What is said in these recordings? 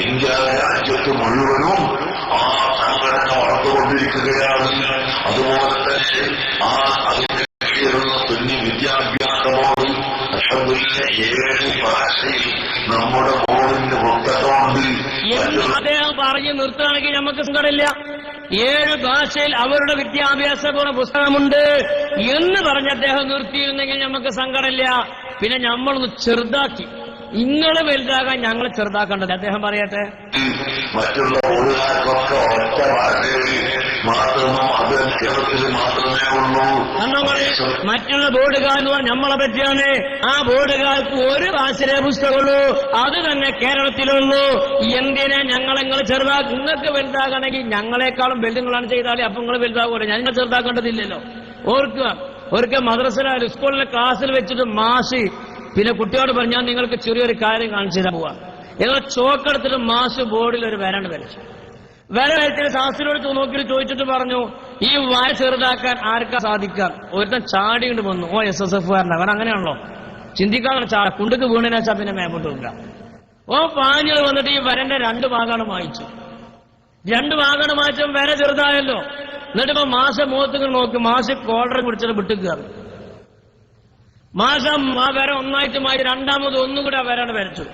India രാജ്യത്ത് മുഴുവനും ആ സംഘടന വളർന്നുകൊണ്ടിരിക്കുകയാണ് അതുപോലെ തന്നെ ആ അതിനുള്ള തുല്യ തുന്നി വിദ്യാഭ്യാസ ബോർഡ് അൽഹംദുലില്ലാ ഏഴ് ഭാഷയിൽ നമ്മുടെ ബോർഡിന്റെ പുസ്തകമുണ്ട് അദ്ദേഹം പറഞ്ഞു നിർത്തുകയാണെങ്കിൽ നമുക്ക് സങ്കടമില്ല ഏഴ് ഭാഷയിൽ അവരുടെ വിദ്യാഭ്യാസ പൂർണ പുസ്തകമുണ്ട് എന്ന് പറഞ്ഞ് അദ്ദേഹം നിർത്തിയിരുന്നെങ്കിൽ നമുക്ക് സങ്കടമില്ല. പിന്നെ നമ്മളൊന്ന് ചെറുതാക്കി. ഇങ്ങൾ വലുതാകാൻ ഞങ്ങൾ ചെറുതാക്കേണ്ടത്. അദ്ദേഹം പറയട്ടെ. മറ്റുള്ള ഓടുകാർക്കൊക്കെ ഒറ്റ ഭാഷയിൽ മാത്രമോ അത് കേരളത്തിൽ മാത്രമേ ഉള്ളൂ. മറ്റുള്ള ബോർഡുകാർ എന്ന് പറഞ്ഞാൽ നമ്മളെ പറ്റിയാണ്. ആ ബോർഡുകാർക്ക് ഒരു ആശ്രയ പുസ്തകമുള്ളൂ. അത് തന്നെ കേരളത്തിലുള്ളൂ. എന്തിനാ ഞങ്ങളെങ്ങൾ ചെറുതാക്കി നിങ്ങൾക്ക് വലുതാകണമെങ്കിൽ ഞങ്ങളെക്കാളും വലുതുങ്ങളാണ് ചെയ്താലേ അപ്പൊ നിങ്ങൾ വലുതാകൂല ഞങ്ങൾ ചെറുതാക്കേണ്ടതില്ലല്ലോ. ഓർക്കുക ഒരിക്കൽ മദ്രസയിലായാലും സ്കൂളിലെ ക്ലാസ്സിൽ വെച്ചിട്ട് മാഷ് പിന്നെ കുട്ടിയോട് പറഞ്ഞാൽ നിങ്ങൾക്ക് ചെറിയൊരു കാര്യം കാണിച്ചു തരാൻ പോവാ. ഞങ്ങൾ ചോക്കെടുത്തിട്ട് മാസ് ബോർഡിൽ ഒരു വരണ്ട് വരച്ചു. വര വരച്ചിട്ട് ശാസ്ത്രിയോട് നോക്കിയിട്ട് ചോദിച്ചിട്ട് പറഞ്ഞു ഈ വായ ചെറുതാക്കാൻ ആർക്കാ സാധിക്കാം ഒരുത്തൻ ചാടി കൊണ്ട് വന്നു. ഓ എസ് എസ് എഫ് കാരൻ അവൻ അങ്ങനെയാണല്ലോ. ചിന്തിക്കാനുള്ള ചാ കുണ്ടുക്ക് വീണിനാച്ചാ പിന്നെ മേപ്പോട്ട് വെക്കുക ഓ പാനികൾ വന്നിട്ട് ഈ വരന്റെ രണ്ട് ഭാഗമാണ് വായിച്ചു രണ്ട് ഭാഗമാണ് വായിച്ചപ്പോൾ വര ചെറുതായല്ലോ. എന്നിട്ട് ഇപ്പൊ മാസം മുഖത്ത് നോക്കി മാസം കോളറും കുടിച്ചിട്ട് വിട്ടുക മാസം ആ വര ഒന്നായിട്ട് മാറ്റി രണ്ടാമത് ഒന്നുകൂടെ ആ വരാണ് വരച്ചു.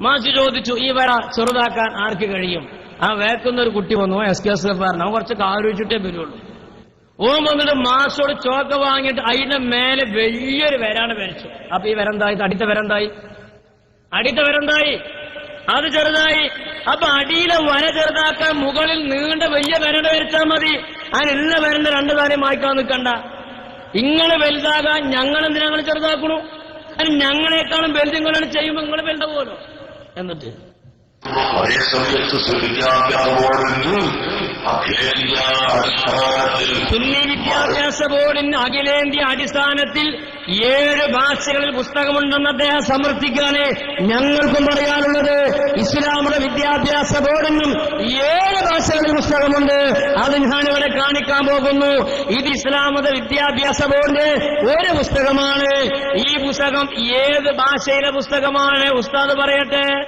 മാസി ചോദിച്ചു ഈ വര ചെറുതാക്കാൻ ആർക്ക് കഴിയും? ആ വേക്കുന്ന ഒരു കുട്ടി വന്നു എസ് കെ എസ് എഫ് അവൻ കുറച്ച് ആലോചിച്ചിട്ടേ വരുള്ളൂ. ഓൻ വന്നിട്ട് മാസോട് ചോക്ക വാങ്ങിയിട്ട് അതിന്റെ മേലെ വലിയൊരു വരാണ് വരച്ചു. അപ്പൊ ഈ വരന്തായി? അടിത്ത വരന്തായി? അടിത്ത വരന്തായി? അത് ചെറുതായി. അപ്പൊ അടിയിലെ വര ചെറുതാക്കാൻ മുകളിൽ നീണ്ട വലിയ വരണ്ട വരച്ചാൽ മതി. അതിനുള്ള വരണ്ട രണ്ടു താരം വായിക്കാൻ നിൽക്കണ്ട ഇങ്ങൾ വലുതാകാൻ ഞങ്ങൾ എന്തിനാ ചെറുതാക്കണു? അതിന് ഞങ്ങളെക്കാളും വലുത് ചെയ്യുമ്പോൾ നിങ്ങൾ വലുതാവുമല്ലോ. എന്നിട്ട് അതേ സമയത്ത് വിദ്യാഭ്യാസ വിദ്യാഭ്യാസ ബോർഡിന് അഖിലേന്ത്യാ അടിസ്ഥാനത്തിൽ ഏഴ് ഭാഷകളിൽ പുസ്തകമുണ്ടെന്ന് അദ്ദേഹം സമർത്ഥിക്കാനേ ഞങ്ങൾക്കും പറയാനുള്ളത് ഇസ്ലാമിക വിദ്യാഭ്യാസ ബോർഡിനും ഏഴ് ഭാഷകളിൽ പുസ്തകമുണ്ട്. അത് ഞാനിവിടെ കാണിക്കാൻ പോകുന്നു. ഇത് ഇസ്ലാമത വിദ്യാഭ്യാസ ബോർഡിന്റെ ഒരു പുസ്തകമാണ്. ഈ പുസ്തകം ഏത് ഭാഷയിലെ പുസ്തകമാണ്? ഉസ്താദ് പറയട്ടെ.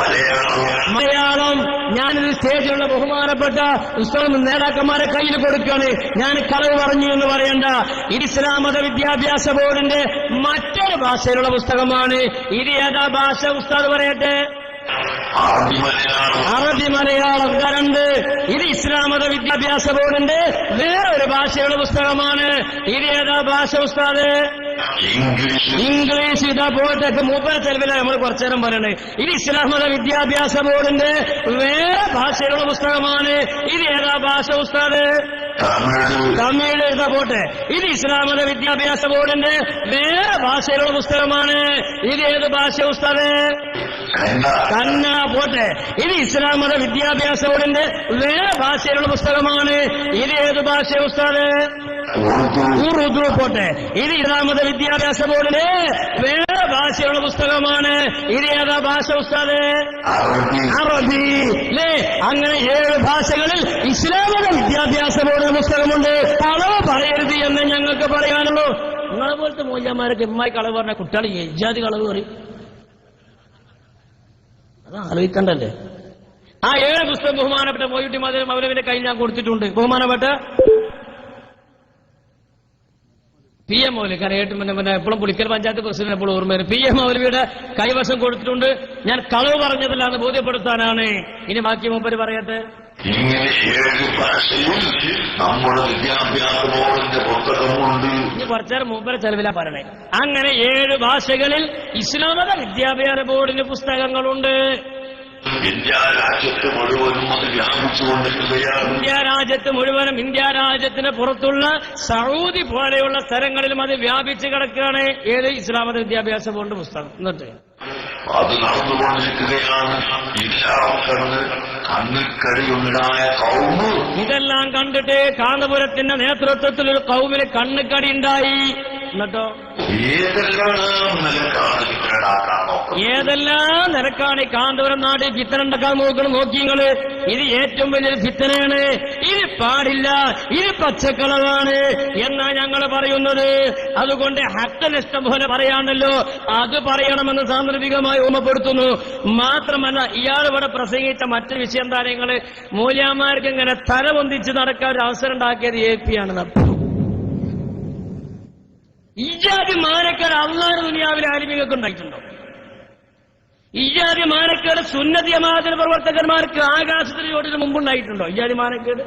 മലയാളം. ഞാനൊരു ഞാനിത് സ്റ്റേജിലുള്ള ബഹുമാനപ്പെട്ട ഉസ്താദ് നേതാക്കന്മാരെ കയ്യിൽ കൊടുക്കുകയാണ്. ഞാൻ കളവ് പറഞ്ഞു എന്ന് പറയണ്ട. ഇത് ഇസ്ലാം മത വിദ്യാഭ്യാസ ബോർഡിന്റെ മറ്റൊരു ഭാഷയിലുള്ള പുസ്തകമാണ്. ഇത് ഏതാ ഭാഷ? ഉസ്താദ് പറയട്ടെ. അറബി മലയാളം. കരണ്ട്. ഇത് ഇസ്ലാം മത വിദ്യാഭ്യാസ ബോർഡിന്റെ വേറൊരു ഭാഷയുള്ള പുസ്തകമാണ്. ഇത് ഏതാ ഭാഷ ഉസ്താദ്? ഇംഗ്ലീഷ് ഇംഗ്ലീഷ് ഇതാ പോയിട്ടൊക്കെ മൂപ്പര ചെലവില നമ്മൾ കുറച്ചു നേരം പറയണേ. ഇത് ഇസ്ലാം മത വിദ്യാഭ്യാസ ബോർഡിന്റെ വേറെ ഭാഷയിലുള്ള പുസ്തകമാണ്. ഇത് ഏതാ ഭാഷ ഉസ്താദ്? തമിഴ്. ഇതാ പോട്ടെ. ഇത് ഇസ്ലാം മത വിദ്യാഭ്യാസ ബോർഡിന്റെ വേറെ ഭാഷയിലുള്ള പുസ്തകമാണ്. ഇത് ഏത് ഭാഷ ഉസ്താദ്? കന്നഡ കന്നഡ പോട്ടെ ഇത് ഇസ്ലാം മത വിദ്യാഭ്യാസ ബോർഡിന്റെ വേറെ ഭാഷയിലുള്ള പുസ്തകമാണ് ഇത് ഏത് ഭാഷ ഉസ്താദ്? ഉറുദു. ഉറുദു പോട്ടെ. ഇത് ഇസ്ലാം മത വിദ്യാഭ്യാസ ബോർഡിന്റെ വേറെ ഭാഷയുള്ള പുസ്തകമാണ്. ഇത് ഏതാ ഭാഷ ഉസ്താദ്? അറബി. അറബി. അല്ലേ അങ്ങനെ ഏഴ് ഭാഷകളിൽ ഇസ്ലാമിക വിദ്യാഭ്യാസ ബോർഡിന്റെ പുസ്തകമുണ്ട്. കളവ് പറയരുത് എന്ന് ഞങ്ങൾക്ക് പറയാനുള്ളൂ. നിങ്ങളെ പോലത്തെ മൂല്യന്മാരൊക്കെ ഇമ്മായി കളവ് പറഞ്ഞ കുട്ടികൾ എജാതി കളവ് പറയും. അത് ആലോചിക്കണ്ടല്ലേ ആ ഏഴ് പുസ്തകം ബഹുമാനപ്പെട്ട മോയുട്ടി മധുര മൗലവിന്റെ കയ്യിൽ ഞാൻ കൊടുത്തിട്ടുണ്ട്. ബഹുമാനപ്പെട്ട പി എം മൗലവി കാരണം ഏറ്റവും പിന്നെ എപ്പോഴും പുളിക്കൽ പഞ്ചായത്ത് പ്രസിഡന്റ് എപ്പോഴും ഓർമ്മയാണ്. പി എം മൗലവിയുടെ കൈവശം കൊടുത്തിട്ടുണ്ട്. ഞാൻ കളവ് പറഞ്ഞതല്ല എന്ന് ബോധ്യപ്പെടുത്താനാണ്. ഇനി ബാക്കി മുമ്പ് പറയട്ടെ? ഇങ്ങനെ ഏഴ് ഭാഷയിൽ നമ്മുടെ വിദ്യാഭ്യാസ ബോർഡിന്റെ പുസ്തകമുണ്ട്. കുറച്ചേരം മൂപ്പര ചെലവില പറയണേ. അങ്ങനെ ഏഴ് ഭാഷകളിൽ ഇസ്ലാമത വിദ്യാഭ്യാസ ബോർഡിന്റെ പുസ്തകങ്ങളുണ്ട്. ഇന്ത്യ രാജ്യത്ത് മുഴുവനും അത് വ്യാപിച്ചുകൊണ്ടിരിക്കുകയാണ്. ഇന്ത്യ രാജ്യത്ത് മുഴുവനും ഇന്ത്യ രാജ്യത്തിന് പുറത്തുള്ള സൗദി പോലെയുള്ള സ്ഥലങ്ങളിലും അത് വ്യാപിച്ചു കിടക്കുകയാണ്. ഏത് ഇസ്ലാമത വിദ്യാഭ്യാസ ബോർഡ് പുസ്തകം? എന്നിട്ട്. അത് നടന്നുകൊണ്ടിരിക്കുകയാണ് എല്ലാം കണ്ട് കണ്ണിക്കടിയുണ്ടായ കൗമ്. ഇതെല്ലാം കണ്ടിട്ട് കാന്തപുരത്തിന്റെ നേതൃത്വത്തിൽ ഒരു കൗമിന് കണ്ണുകടി ഉണ്ടായി. എന്നിട്ടോ? ഏതെല്ലാം നിലക്കാണ് നിരക്കാണ് ഈ കാന്തപുരം നാട്ടിൽ ഫിത്തന ഉണ്ടാക്കാൻ നോക്കണം നോക്കിങ്ങൾ ഇത് ഏറ്റവും വലിയൊരു ഫിത്തനയാണ് ഇത് പാടില്ല ഇത് പച്ചക്കളവാണ് എന്നാ ഞങ്ങൾ പറയുന്നത്. അതുകൊണ്ട് ഹത്തനിഷ്ടം പോലെ പറയാണല്ലോ അത് പറയണമെന്ന് സാന്ദർഭികമായി ഓർമ്മപ്പെടുത്തുന്നു. മാത്രമല്ല ഇയാൾ ഇവിടെ പ്രസംഗിച്ച മറ്റു വിഷയം താരങ്ങൾ നിങ്ങൾ മൂല്യന്മാർക്ക് ഇങ്ങനെ തല പൊന്തിച്ച് നടക്കാൻ ഒരു അവസരം ഉണ്ടാക്കിയത് എ പി ആണ് ഇജാതി മാനക്കാർ അള്ളാഹ് ദുനിയാവിലെ ആലിമികൾക്ക് ഉണ്ടായിട്ടുണ്ടോ? ഇജാതി മാനക്കേട് സുന്നതി ജമാഅത്തിന് പ്രവർത്തകന്മാർക്ക് ആകാശത്തിന് ചോട്ടിന് മുമ്പുണ്ടായിട്ടുണ്ടോ? ഇജാതി മാനക്കേട്?